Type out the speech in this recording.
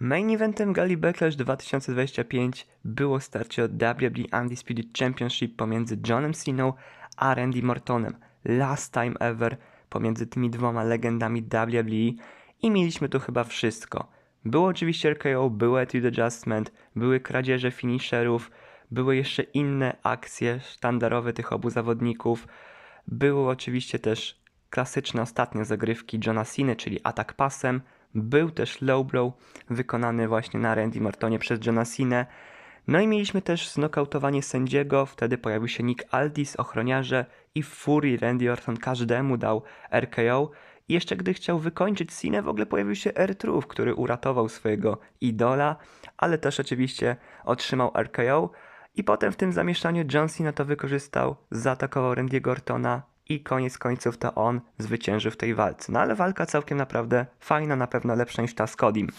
Main eventem Gali Backlash 2025 było starcie o WWE Undisputed Championship pomiędzy Johnem Ceną a Randy Mortonem. Last time ever pomiędzy tymi dwoma legendami WWE i mieliśmy tu chyba wszystko. Było oczywiście RKO, był Attitude Adjustment, były kradzieże finisherów, były jeszcze inne akcje sztandarowe tych obu zawodników. Były oczywiście też klasyczne ostatnie zagrywki Johna Cena, czyli atak pasem. Był też low blow wykonany właśnie na Randy Mortonie przez Johna Cena. No i mieliśmy też znokautowanie sędziego, wtedy pojawił się Nick Aldis, ochroniarze i w furii Randy Orton każdemu dał RKO. I jeszcze gdy chciał wykończyć Cena, w ogóle pojawił się R-Truth, który uratował swojego idola, ale też oczywiście otrzymał RKO. I potem w tym zamieszaniu John Cena to wykorzystał, zaatakował Randy'ego Ortona i koniec końców to on zwyciężył w tej walce. No ale walka całkiem naprawdę fajna, na pewno lepsza niż ta z Codim.